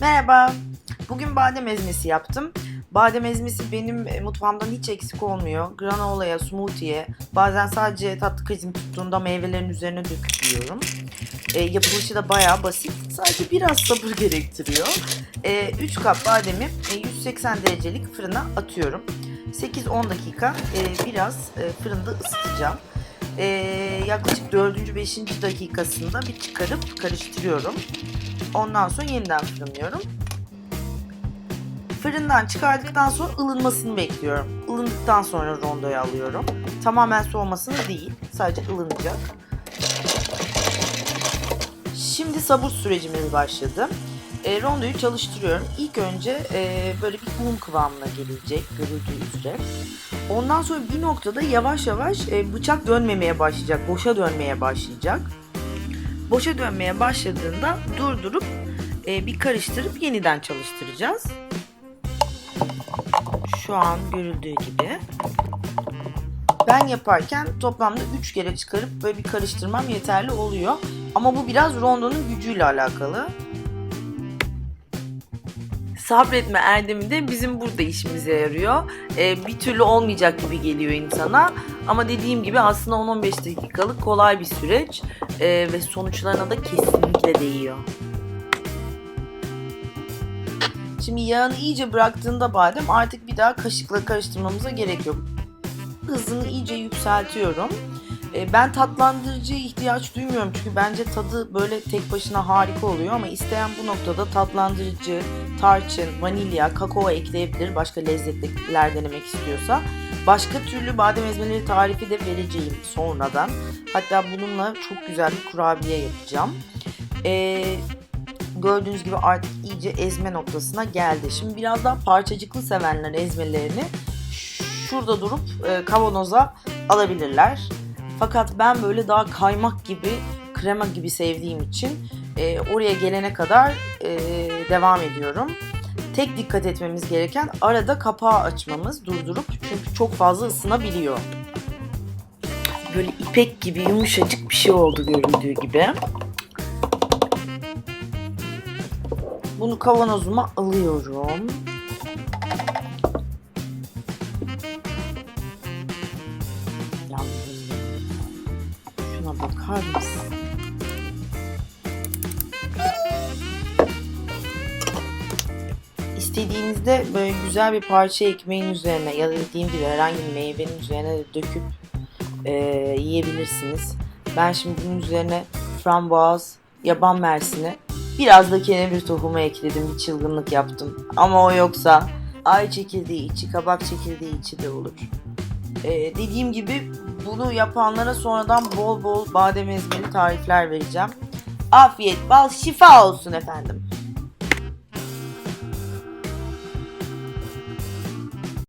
Merhaba. Bugün badem ezmesi yaptım. Badem ezmesi benim e, mutfağımdan hiç eksik olmuyor. Granola'ya, smoothie'ye, bazen sadece tatlı krizim tuttuğunda meyvelerin üzerine döküp yiyorum. E, yapılışı da bayağı basit. Sadece biraz sabır gerektiriyor. E, 3 kap bademi e, 180 derecelik fırına atıyorum. 8-10 dakika e, biraz e, fırında ısıtacağım. E, yaklaşık 4. 5. dakikasında bir çıkarıp karıştırıyorum. Ondan sonra yeniden fırınlıyorum. Fırından çıkardıktan sonra ılınmasını bekliyorum. Ilındıktan sonra rondoya alıyorum. Tamamen soğumasını değil, sadece ılınacak. Şimdi sabur sürecimiz başladı. E, rondoyu çalıştırıyorum. İlk önce e, böyle bir un kıvamına gelecek görüldüğü üzere. Ondan sonra bir noktada yavaş yavaş e, bıçak dönmemeye başlayacak, boşa dönmeye başlayacak. Boşa dönmeye başladığında durdurup e, bir karıştırıp yeniden çalıştıracağız. Şu an görüldüğü gibi. Ben yaparken toplamda 3 kere çıkarıp böyle bir karıştırmam yeterli oluyor. Ama bu biraz rondonun gücüyle alakalı. Sabretme erdemi de bizim burada işimize yarıyor. Ee, bir türlü olmayacak gibi geliyor insana. Ama dediğim gibi aslında 10-15 dakikalık kolay bir süreç. Ee, ve sonuçlarına da kesinlikle değiyor. Şimdi yağını iyice bıraktığında badem artık bir daha kaşıkla karıştırmamıza gerek yok. Hızını iyice yükseltiyorum. E, Ben tatlandırıcıya ihtiyaç duymuyorum çünkü bence tadı böyle tek başına harika oluyor ama isteyen bu noktada tatlandırıcı, tarçın, vanilya, kakao ekleyebilir başka lezzetler denemek istiyorsa. Başka türlü badem ezmeleri tarifi de vereceğim sonradan. Hatta bununla çok güzel bir kurabiye yapacağım. Eee gördüğünüz gibi artık iyice ezme noktasına geldi. Şimdi biraz daha parçacıklı sevenler ezmelerini şurada durup e, kavanoza alabilirler. Fakat ben böyle daha kaymak gibi, krema gibi sevdiğim için e, oraya gelene kadar e, devam ediyorum. Tek dikkat etmemiz gereken arada kapağı açmamız, durdurup çünkü çok fazla ısınabiliyor. Böyle ipek gibi yumuşacık bir şey oldu göründüğü gibi. Bunu kavanozuma alıyorum. Mısın? İstediğinizde böyle güzel bir parça ekmeğin üzerine ya da dediğim gibi herhangi bir meyvenin üzerine de döküp e, yiyebilirsiniz. Ben şimdi bunun üzerine frambuaz, yaban mersini, biraz da kenevir tohumu ekledim. Bir çılgınlık yaptım. Ama o yoksa ay çekirdeği içi, kabak çekirdeği içi de olur. Ee, dediğim gibi bunu yapanlara sonradan bol bol badem ezmeli tarifler vereceğim. Afiyet, bal, şifa olsun efendim.